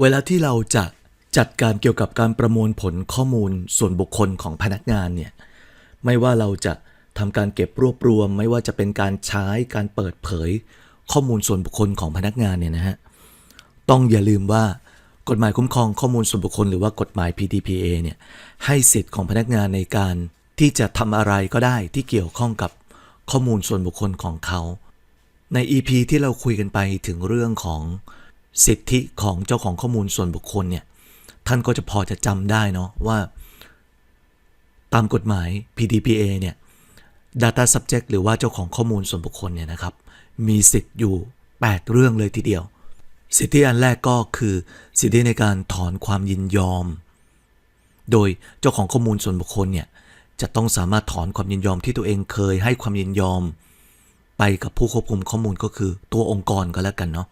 เวลาที่เราจะจัดการเกี่ยวกับการประมวลผลข้อมูลส่วนบุคคลของพนักงานเนี่ยไม่ว่าเราจะทำการเก็บรวบรวม ไม่ว่าจะเป็นการใช้การเปิดเผย ข้อมูลส่วนบุคคลของพนักงานเนี่ยนะฮะต้องอย่าลืมว่ากฎหมายคุ้มครองข้อมูลส่วนบุคคลหรือว่ากฎหมาย PDPA เนี่ยให้สิทธิ์ของพนักงานในการที่จะทำอะไรก็ได้ที่เกี่ยวข้องกับข้อมูลส่วนบุคคลของเขา ใน EP ที่เราคุยกันไปถึงเรื่องของ สิทธิของเจ้าของข้อมูลส่วนบุคคลเนี่ยท่านก็จะพอจะจำได้เนาะว่าตามกฎหมาย PDPA เนี่ย Data Subject หรือว่าเจ้าของข้อมูลส่วนบุคคลเนี่ยนะครับ มีสิทธิ์อยู่ 8 เรื่องเลยทีเดียว สิทธิอันแรกก็คือ สิทธิในการถอนความยินยอม โดยเจ้าของข้อมูลส่วนบุคคลเนี่ยจะต้องสามารถถอนความยินยอมที่ตัวเองเคยให้ความยินยอม ไปกับผู้ควบคุมข้อมูลก็คือตัวองค์กรก็แล้วกันเนาะ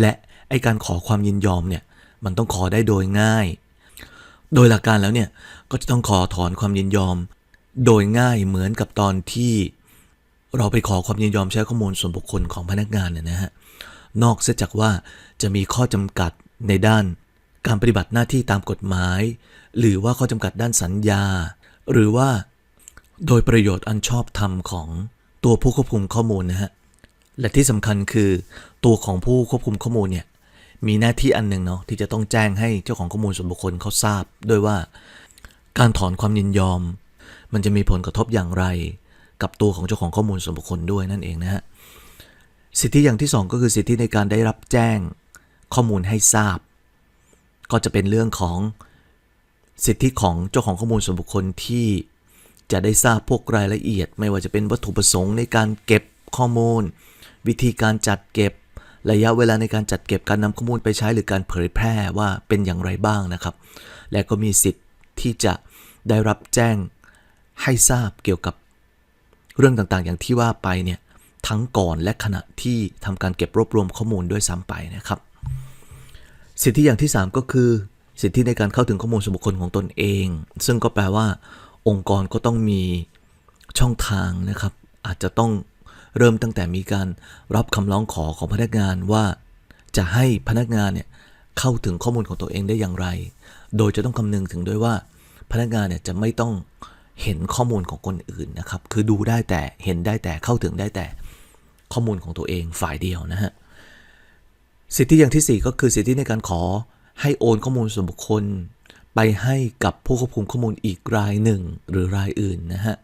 และไอการขอความยินยอมเนี่ยมันต้องขอได้โดยง่าย โดยหลักการแล้วเนี่ยก็จะต้องขอถอนความยินยอม โดยง่ายเหมือนกับตอนที่เราไปขอความยินยอมใช้ข้อมูลส่วนบุคคลของพนักงานเนี่ยนะฮะนอกเสียจากว่าจะมีข้อจำกัดในด้านการปฏิบัติหน้าที่ตามกฎหมาย หรือว่าข้อจำกัดด้านสัญญา หรือว่าโดยประโยชน์อันชอบธรรมของตัวผู้ควบคุมข้อมูลนะฮะ และที่สำคัญคือ ตัวของผู้ควบคุมข้อมูลเนี่ยมีหน้าที่อันหนึ่งเนาะที่จะต้องแจ้งให้เจ้าของข้อมูลส่วนบุคคลเขาทราบ ด้วยว่าการถอนความยินยอม มันจะมีผลกระทบอย่างไร กับตัวของเจ้าของข้อมูลส่วนบุคคลด้วยนั่นเองนะฮะสิทธิอย่างที่สองก็คือสิทธิในการได้รับแจ้งข้อมูลให้ทราบ ก็จะเป็นเรื่องของสิทธิของเจ้าของข้อมูลส่วนบุคคลที่จะได้ทราบพวกรายละเอียด ไม่ว่าจะเป็นวัตถุประสงค์ในการเก็บข้อมูล วิธีการจัดเก็บ ระยะเวลาในการจัดเก็บการนำข้อมูลไปใช้หรือการเผยแพร่ว่าเป็นอย่างไรบ้างนะครับ และก็มีสิทธิ์ที่จะได้รับแจ้งให้ทราบเกี่ยวกับเรื่องต่างๆ อย่างที่ว่าไปเนี่ยทั้งก่อนและขณะที่ทำการเก็บรวบรวมข้อมูลด้วยซ้ำไปนะครับ สิทธิอย่างที่ 3 ก็คือ สิทธิในการเข้าถึงข้อมูลส่วนบุคคลของตนเอง ซึ่งก็แปลว่า องค์กรก็ต้องมีช่องทางนะครับ อาจจะต้อง เริ่มตั้งแต่มีการรับคำร้องขอของพนักงานว่า จะให้พนักงานเนี่ยเข้าถึงข้อมูลของตัวเองได้อย่างไร โดยจะต้องคำนึงถึงด้วยว่า พนักงานเนี่ยจะไม่ต้องเห็นข้อมูลของคนอื่นนะครับ คือดูได้แต่เห็นได้แต่เข้าถึงได้แต่ข้อมูลของตัวเองฝ่ายเดียวนะฮะ สิทธิอย่างที่ 4 ก็คือสิทธิในการขอให้โอนข้อมูลส่วนบุคคล ไปให้กับผู้ควบคุมข้อมูลอีกรายหนึ่งหรือรายอื่นนะฮะ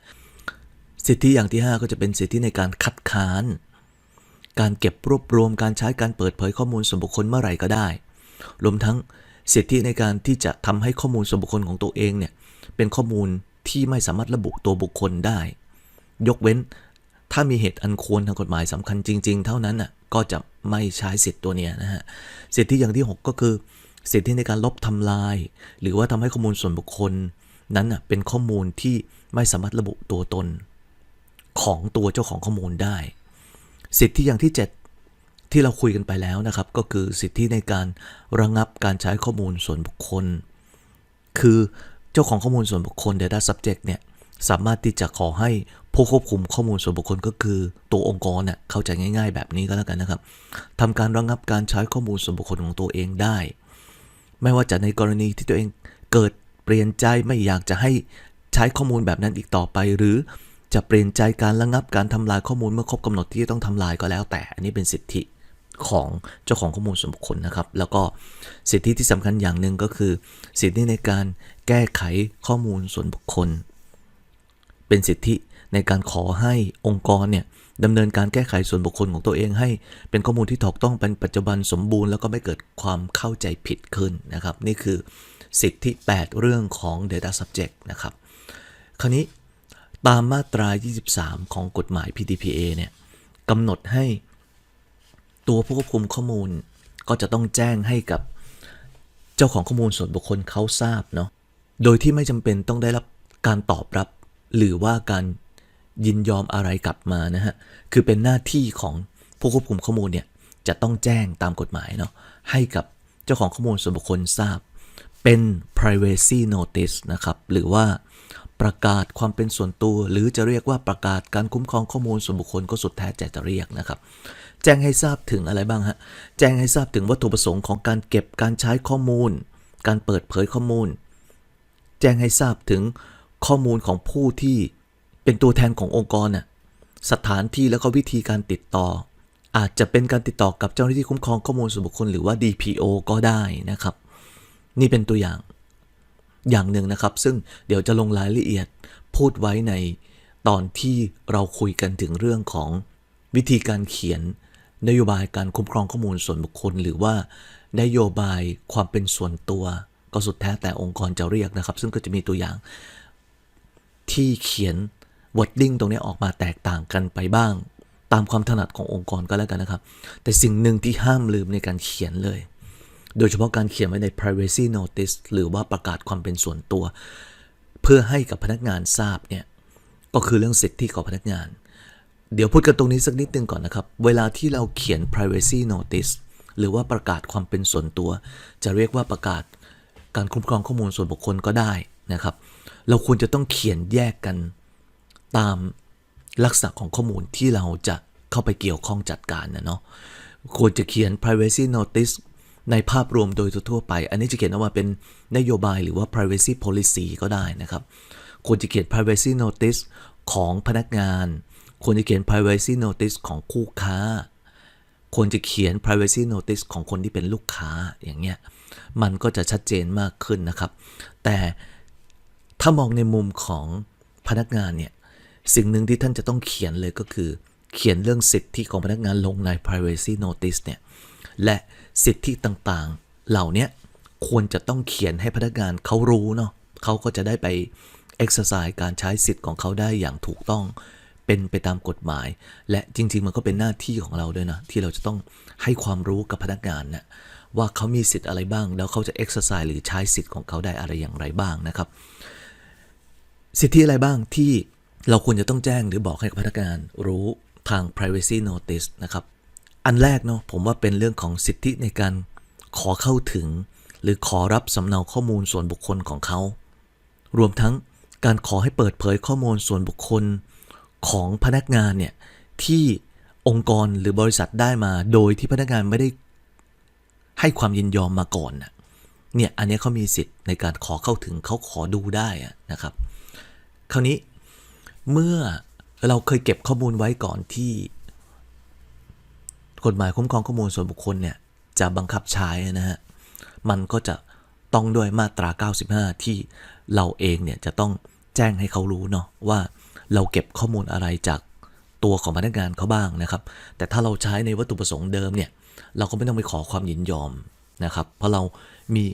สิทธิอย่างที่ 5 ก็จะเป็นสิทธิในการคัดค้าน การเก็บรวบรวมการใช้การเปิดเผยข้อมูลส่วนบุคคลเมื่อไหร่ก็ได้ รวมทั้งสิทธิในการที่จะทำให้ข้อมูลส่วนบุคคลของตัวเองเนี่ยเป็นข้อมูลที่ไม่สามารถระบุตัวบุคคลได้ ยกเว้นถ้ามีเหตุอันควรทางกฎหมายสำคัญจริง ๆ เท่านั้นน่ะก็จะไม่ใช้สิทธิ์ตัวเนี้ยนะฮะสิทธิอย่างที่ 6 ก็คือ สิทธิในการลบทำลาย หรือว่าทำให้ข้อมูลส่วนบุคคลนั้นน่ะเป็นข้อมูลที่ไม่สามารถระบุตัวตน ของตัวเจ้าของข้อมูลได้ สิทธิอย่างที่ 7 ที่เราคุยกันไปแล้วนะครับ ก็คือสิทธิในการระงับการใช้ข้อมูลส่วนบุคคล คือเจ้าของข้อมูลส่วนบุคคล Data Subject เนี่ยสามารถที่จะขอให้ผู้ควบคุมข้อมูลส่วนบุคคลก็คือตัวองค์กรเนี่ยเข้าใจง่ายๆ แบบนี้ก็แล้วกันนะครับทำการระงับการใช้ข้อมูลส่วนบุคคลของตัวเองได้ ไม่ว่าจะในกรณีที่ตัวเองเกิดเปลี่ยนใจไม่อยากจะให้ใช้ข้อมูลแบบนั้นอีกต่อไป หรือ จะเปลี่ยนใจการระงับการทำลายข้อมูลเมื่อครบกำหนดที่ต้องทำลายก็แล้วแต่ อันนี้เป็นสิทธิของเจ้าของข้อมูลส่วนบุคคลนะครับ แล้วก็สิทธิที่สำคัญอย่างหนึ่งก็คือ สิทธิในการแก้ไขข้อมูลส่วนบุคคล เป็นสิทธิในการขอให้องค์กรเนี่ยดำเนินการแก้ไขส่วนบุคคลของตัวเองให้ เป็นข้อมูลที่ถูกต้องเป็นปัจจุบันสมบูรณ์แล้วก็ไม่เกิดความเข้าใจผิดขึ้นนะครับ นี่คือสิทธิ 8 เรื่องของ Data Subject นะครับ คราวนี้ ตามมาตรา 23 ของกฎหมาย PDPA เนี่ยกำหนดให้ตัวผู้ควบคุมข้อมูล ก็จะต้องแจ้งให้กับเจ้าของข้อมูลส่วนบุคคลเขาทราบเนาะ โดยที่ไม่จำเป็นต้องได้รับการตอบรับ หรือว่าการยินยอมอะไรกลับมานะฮะ คือเป็นหน้าที่ของผู้ควบคุมข้อมูลเนี่ยจะต้องแจ้งตามกฎหมายเนาะให้กับเจ้าของข้อมูลส่วนบุคคลทราบ เป็น privacy notice นะครับ หรือว่า ประกาศความเป็นส่วนตัว หรือจะเรียกว่าประกาศการคุ้มครองข้อมูลส่วนบุคคลก็สุดแท้แต่จะเรียกนะครับ แจ้งให้ทราบถึงอะไรบ้างฮะ แจ้งให้ทราบถึงวัตถุประสงค์ของการเก็บการใช้ข้อมูล การเปิดเผยข้อมูล แจ้งให้ทราบถึงข้อมูลของผู้ที่เป็นตัวแทนขององค์กรน่ะสถานที่แล้วก็วิธีการติดต่อ อาจจะเป็นการติดต่อกับเจ้าหน้าที่คุ้มครองข้อมูลส่วนบุคคลหรือว่า DPO ก็ได้นะครับ นี่เป็นตัวอย่าง อย่างหนึ่งนะครับ ซึ่งเดี๋ยวจะลงรายละเอียดพูดไว้ในตอนที่เราคุยกันถึงเรื่องของวิธีการเขียน นโยบายการคุ้มครองข้อมูลส่วนบุคคล หรือว่านโยบายความเป็นส่วนตัว ก็สุดแท้แต่องค์กรจะเรียกนะครับ ซึ่งก็จะมีตัวอย่างที่เขียน wording ตรงนี้ออกมาแตกต่างกันไปบ้าง ตามความถนัดขององค์กรก็แล้วกันนะครับ แต่สิ่งหนึ่งที่ห้ามลืมในการเขียนเลย โดยเฉพาะการเขียนไว้ใน privacy notice หรือว่าประกาศความเป็นส่วนตัว เพื่อให้กับพนักงานทราบเนี่ยก็คือเรื่องสิทธิของพนักงาน เดี๋ยวพูดกันตรงนี้สักนิดนึงก่อนนะครับ เวลาที่เราเขียน privacy notice หรือว่าประกาศความเป็นส่วนตัว จะเรียกว่าประกาศการคุ้มครองข้อมูลส่วนบุคคลก็ได้นะครับ เราควรจะต้องเขียนแยกกันตามลักษณะของข้อมูลที่เราจะเข้าไปเกี่ยวข้องจัดการนะเนาะควรจะเขียน privacy notice ในภาพรวมโดยทั่วไป อันนี้จะเขียนออกมาเป็นนโยบายหรือว่า privacy policy ก็ได้นะครับ ควรจะเขียน privacy notice ของพนักงาน ควรจะเขียน privacy notice ของคู่ค้า ควรจะเขียน privacy notice ของคนที่เป็นลูกค้าอย่างเงี้ย มันก็จะชัดเจนมากขึ้นนะครับ แต่ถ้ามองในมุมของพนักงานเนี่ย สิ่งหนึ่งที่ท่านจะต้องเขียนเลยก็คือ เขียนเรื่องสิทธิของพนักงานลงใน privacy notice เนี่ย และสิทธิต่างๆ เหล่านี้ควรจะต้องเขียนให้พนักงานเขารู้เนาะเขาก็จะได้ไป exercise การใช้สิทธิ์ของเขาได้อย่างถูกต้องเป็นไปตามกฎหมาย และจริง ๆ มันก็เป็นหน้าที่ของเราด้วยนะ ที่เราจะต้องให้ความรู้กับพนักงานนะว่าเขามีสิทธิ์อะไรบ้าง แล้วเขาจะ exercise หรือใช้สิทธิ์ของเขาได้อะไรอย่างไรบ้างนะครับ สิทธิอะไรบ้างที่เราควรจะต้องแจ้งหรือบอกให้กับพนักงานรู้ ทาง privacy notice นะครับ อันแรกเนาะผมว่าเป็นเรื่องของสิทธิในการขอเข้าถึง หรือขอรับสำเนาข้อมูลส่วนบุคคลของเขา รวมทั้งการขอให้เปิดเผยข้อมูลส่วนบุคคลของพนักงานเนี่ยที่องค์กรหรือบริษัทได้มาโดยที่พนักงานไม่ได้ให้ความยินยอมมาก่อนนะเนี่ยอันนี้เขามีสิทธิ์ในการขอเข้าถึงเขาขอดูได้นะครับ คราวนี้เมื่อ เราเคยเก็บข้อมูลไว้ก่อนที่ กฎหมายคุ้มครองข้อมูลส่วนบุคคลเนี่ยจะบังคับใช้นะฮะ มันก็จะต้องด้วยมาตรา 95 ที่เราเองเนี่ยจะต้องแจ้งให้เขารู้เนาะว่าเราเก็บข้อมูลอะไรจากตัวของพนักงานเขาบ้างนะครับ แต่ถ้าเราใช้ในวัตถุประสงค์เดิมเนี่ยเราก็ไม่ต้องไปขอความยินยอมนะครับ เพราะเรามี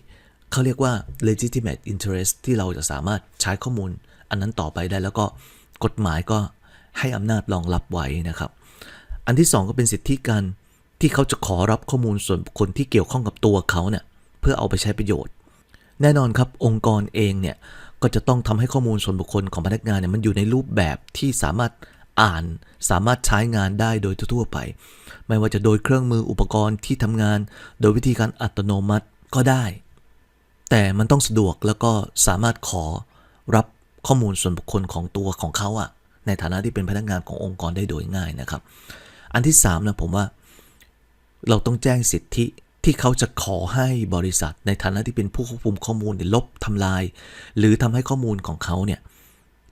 เขาเรียกว่า legitimate interest ที่เราจะสามารถใช้ข้อมูลอันนั้นต่อไปได้แล้วก็กฎหมายก็ ให้อำนาจรองรับไว้นะครับ อันที่สองก็เป็นสิทธิการที่เขาจะขอรับข้อมูลส่วนบุคคลที่เกี่ยวข้องกับตัวเขาเนี่ยเพื่อเอาไปใช้ประโยชน์ แน่นอนครับองค์กรเองเนี่ยก็จะต้องทำให้ข้อมูลส่วนบุคคลของพนักงานเนี่ยมันอยู่ในรูปแบบที่สามารถอ่านสามารถใช้งานได้โดยทั่วไป ไม่ว่าจะโดยเครื่องมืออุปกรณ์ที่ทำงาน โดยวิธีการอัตโนมัติก็ได้ แต่มันต้องสะดวกแล้วก็สามารถขอรับข้อมูลส่วนบุคคลของตัวของเขาอะ ในฐานะที่เป็นพนักงานขององค์กรได้โดยง่ายนะครับ อันที่สามนะผมว่าเราต้องแจ้งสิทธิที่เขาจะขอให้บริษัท ในฐานะที่เป็นผู้ควบคุมข้อมูลลบทำลาย หรือทำให้ข้อมูลของเขาเนี่ย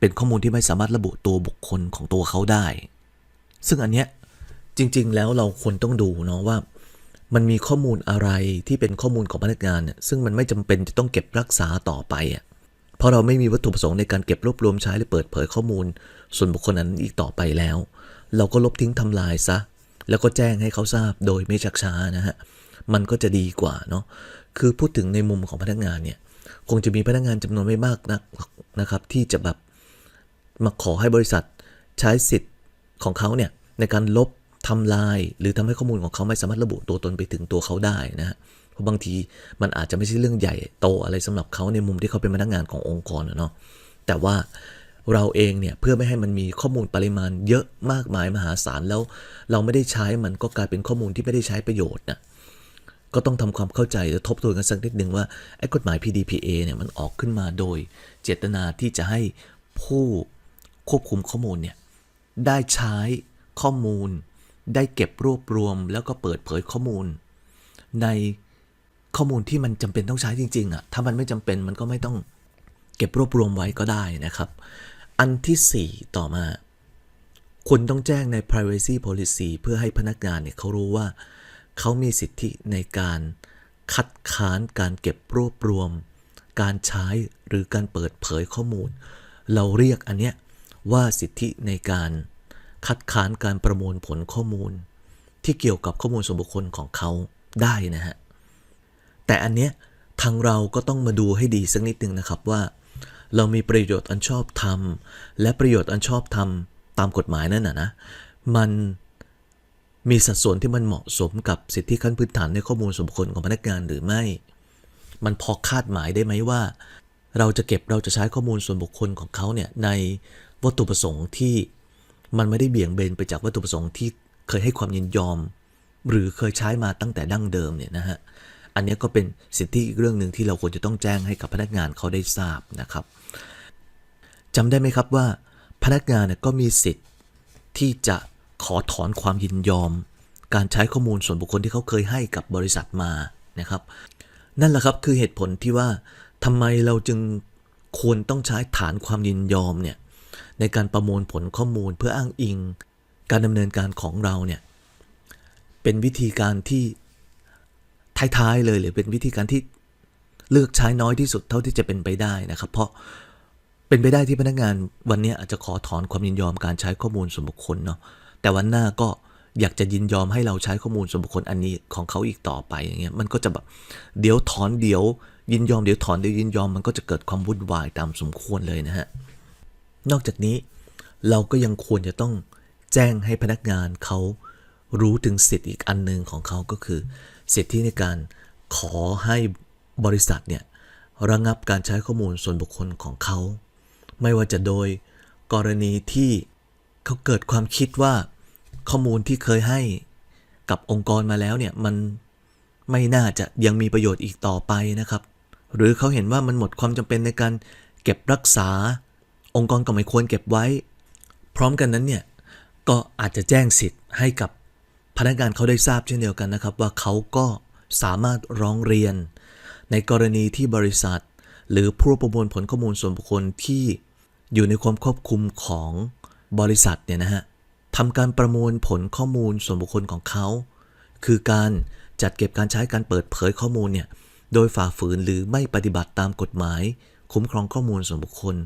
เป็นข้อมูลที่ไม่สามารถระบุตัวบุคคลของตัวเขาได้ ซึ่งอันเนี้ยจริง ๆ แล้วเราควรต้องดูเนาะว่า มันมีข้อมูลอะไรที่เป็นข้อมูลของพนักงานเนี่ยซึ่งมันไม่จำเป็นจะต้องเก็บรักษาต่อไปอะ เพราะเราไม่มีวัตถุประสงค์ในการเก็บรวบรวมใช้หรือเปิดเผยข้อมูล ส่วนบุคคลนั้นอีกต่อไปแล้ว เราก็ลบทิ้งทำลายซะ แล้วก็แจ้งให้เขาทราบโดยไม่ชักช้านะฮะ มันก็จะดีกว่าเนาะ คือพูดถึงในมุมของพนักงานเนี่ย คงจะมีพนักงานจำนวนไม่มากนักนะครับ ที่จะแบบมาขอให้บริษัทใช้สิทธิ์ของเขาเนี่ยในการลบทำลาย หรือทำให้ข้อมูลของเขาไม่สามารถระบุตัวตนไปถึงตัวเขาได้นะฮะ ราะบางทีมันอาจจะไม่ใช่เรื่องใหญ่โตอะไรสำหรับเขาในมุมที่เขาเป็นพนักงานขององค์กรเนาะแต่ว่าเราเองเนี่ยเพื่อไม่ให้มันมีข้อมูลปริมาณเยอะมากมายมหาศาลแล้ว เราไม่ได้ใช้มันก็กลายเป็นข้อมูลที่ไม่ได้ใช้ประโยชน์นะก็ต้องทำความเข้าใจและทบทวนกันสักนิดหนึ่งว่าไอ้กฎหมาย PDPA เนี่ยมันออกขึ้นมาโดยเจตนาที่จะให้ผู้ควบคุมข้อมูลเนี่ยได้ใช้ข้อมูล ได้เก็บรวบรวม แล้วก็เปิดเผยข้อมูล ใน ข้อมูลที่มันจำเป็นต้องใช้จริงๆอะ่ะถ้ามันไม่จำเป็นมันก็ไม่ต้องเก็บรวบรวมไว้ก็ได้นะครับ อันที่ 4 ต่อมา คุณต้องแจ้งใน privacy policy เพื่อให้พนักงานเนี่ยเขารู้ว่า เขามีสิทธิในการคัดค้านการเก็บรวบรวม การใช้หรือการเปิดเผยข้อมูล เราเรียกอันเนี้ยว่าสิทธิในการคัดค้านการประมวลผลข้อมูล ที่เกี่ยวกับข้อมูลส่วนบุคคลของเขาได้นะฮะ แต่อันเนี้ยทางเราก็ต้องมาดูให้ดีสักนิดหนึ่งนะครับว่า เรามีประโยชน์อันชอบธรรม และประโยชน์อันชอบธรรมตามกฎหมายนั่นนะนะมันมีสัดส่วนที่มันเหมาะสมกับสิทธิขั้นพื้นฐานในข้อมูลส่วนบุคคลของพนักงานหรือไม่ มันพอคาดหมายได้ไหมว่า เราจะเก็บเราจะใช้ข้อมูลส่วนบุคคลของเขาเนี่ยในวัตถุประสงค์ที่มันไม่ได้เบี่ยงเบนไปจากวัตถุประสงค์ที่เคยให้ความยินยอม หรือเคยใช้มาตั้งแต่ดั้งเดิมเนี่ยนะฮะ อันนี้ก็เป็นสิทธิอีกเรื่องหนึ่งที่เราควรจะต้องแจ้งให้กับพนักงานเขาได้ทราบนะครับจำได้ไหมครับว่า พนักงานเนี่ยก็มีสิทธิ์ที่จะขอถอนความยินยอม การใช้ข้อมูลส่วนบุคคลที่เขาเคยให้กับบริษัทมานะครับ นั่นแหละครับคือเหตุผลที่ว่าทำไมเราจึงควรต้องใช้ฐานความยินยอมเนี่ยในการประมวลผลข้อมูลเพื่ออ้างอิง การดำเนินการของเราเนี่ยเป็นวิธีการที่ ท้ายๆเลยหรือเป็นวิธีการที่เลือกใช้น้อยที่สุดเท่าที่จะเป็นไปได้นะครับ เพราะเป็นไปได้ที่พนักงานวันนี้อาจจะขอถอนความยินยอมการใช้ข้อมูลส่วนบุคคลเนาะแต่วันหน้าก็อยากจะยินยอมให้เราใช้ข้อมูลส่วนบุคคลอันนี้ของเขาอีกต่อไปอย่างเงี้ยมันก็จะแบบเดี๋ยวถอนเดี๋ยว ยินยอมเดี๋ยวถอนเดี๋ยวยินยอมมันก็จะเกิดความวุ่นวายตามสมควรเลยนะฮะนอกจากนี้เราก็ยังควรจะต้องแจ้งให้พนักงานเขารู้ถึงสิทธิ์อีกอันหนึ่งของเขาก็คือ สิทธิในการขอให้บริษัทเนี่ยระงับการใช้ข้อมูลส่วนบุคคลของเขา ไม่ว่าจะโดยกรณีที่เขาเกิดความคิดว่าข้อมูลที่เคยให้กับองค์กรมาแล้วเนี่ยมันไม่น่าจะยังมีประโยชน์อีกต่อไปนะครับ หรือเขาเห็นว่ามันหมดความจำเป็นในการเก็บรักษา องค์กรก็ไม่ควรเก็บไว้ พร้อมกันนั้นเนี่ยก็อาจจะแจ้งสิทธิ์ให้กับ พนักงานเขาได้ทราบเช่นเดียวกันนะครับ ว่าเขาก็สามารถร้องเรียน ในกรณีที่บริษัท หรือผู้ประมวลผลข้อมูลส่วนบุคคลที่อยู่ในความควบคุมของบริษัทเนี่ยนะฮะทำการประมวลผลข้อมูลส่วนบุคคลของเขา คือการจัดเก็บการใช้การเปิดเผยข้อมูลเนี่ยโดยฝ่าฝืนหรือไม่ปฏิบัติตามกฎหมาย คุ้มครองข้อมูลส่วนบุคคล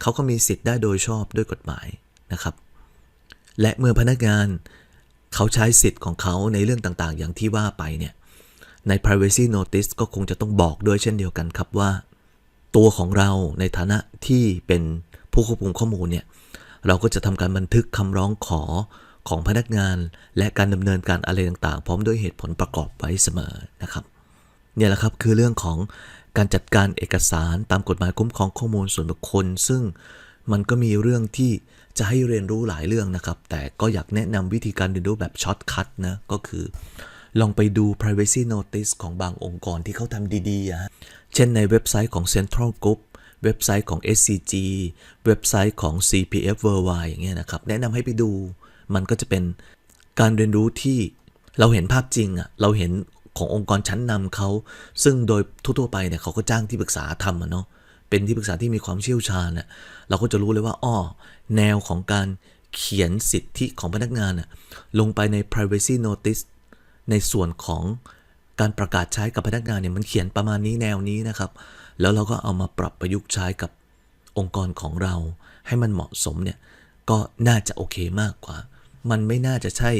เขาก็มีสิทธิ์ได้โดยชอบด้วยกฎหมายนะครับ และเมื่อพนักงาน เขาใช้สิทธิ์ของเขาในเรื่องต่างๆ อย่างที่ว่าไปเนี่ย ใน privacy notice ก็คงจะต้องบอกด้วยเช่นเดียวกันครับว่า ตัวของเราในฐานะที่เป็นผู้ควบคุมข้อมูลเนี่ย เราก็จะทำการบันทึกคำร้องขอของพนักงานและการดำเนินการอะไรต่างๆ พร้อมด้วยเหตุผลประกอบไว้เสมอนะครับเนี่ยแหละครับคือเรื่องของการจัดการเอกสารตามกฎหมายคุ้มครองข้อมูลส่วนบุคคล ซึ่ง มันก็มีเรื่องที่จะให้เรียนรู้หลายเรื่องนะครับ แต่ก็อยากแนะนำวิธีการเรียนรู้แบบช็อตคัทนะ ก็คือ ลองไปดู privacy notice ของบางองค์กรที่เขาทำดีๆอะฮะเช่นในเว็บไซต์ของ Central Group เว็บไซต์ของ SCG เว็บไซต์ของ CPF Worldwide อย่างเงี้ยนะครับ แนะนำให้ไปดู มันก็จะเป็นการเรียนรู้ที่เราเห็นภาพจริงอะเราเห็นขององค์กรชั้นนำเขา ซึ่งโดยทั่วๆไปเนี่ยเขาก็จ้างที่ปรึกษาทำอะเนาะ เป็นที่ปรึกษาที่มีความเชี่ยวชาญน่ะเราก็จะรู้เลยว่าอ้อแนวของการเขียนสิทธิของพนักงานน่ะลงไปใน privacy notice ในส่วนของการประกาศใช้กับพนักงานเนี่ยมันเขียนประมาณนี้แนวนี้นะครับ แล้วเราก็เอามาปรับประยุกต์ใช้กับองค์กรของเรา ให้มันเหมาะสมเนี่ยก็น่าจะโอเคมากกว่า มันไม่น่าจะใช่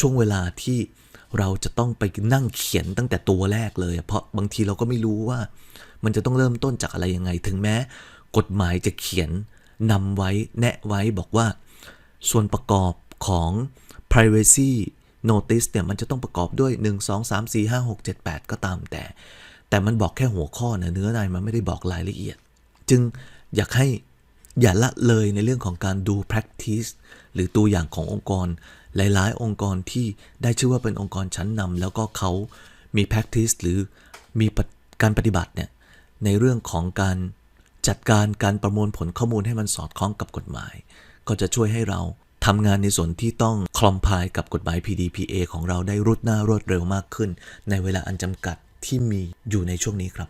ช่วงเวลาที่เราจะต้องไปนั่งเขียนตั้งแต่ตัวแรกเลย เพราะบางทีเราก็ไม่รู้ว่า มันจะต้องเริ่มต้นจากอะไรยังไง ถึงแม้ กฎหมายจะเขียนนำไว้แนะไว้บอกว่า ส่วนประกอบของ privacy notice เนี่ยมันจะต้องประกอบด้วย 1 2 3 4 5 6 7 8 ก็ตามแต่ แต่มันบอกแค่หัวข้อนะเนื้อในมันไม่ได้บอกรายละเอียด จึงอยากให้อย่าละเลยในเรื่องของการดู practice หรือตัวอย่างขององค์กร หลาย ๆ องค์กรที่ได้ชื่อว่าเป็นองค์กรชั้นนำแล้วก็เขามี practice หรือมีการปฏิบัติเนี่ย ในเรื่องของการจัดการการประมวลผลข้อมูลให้มันสอดคล้องกับกฎหมาย ก็จะช่วยให้เราทำงานในส่วนที่ต้องคลอมพายกับกฎหมาย PDPA ของเราได้รุดหน้ารวดเร็วมากขึ้น ในเวลาอันจำกัดที่มีอยู่ในช่วงนี้ครับ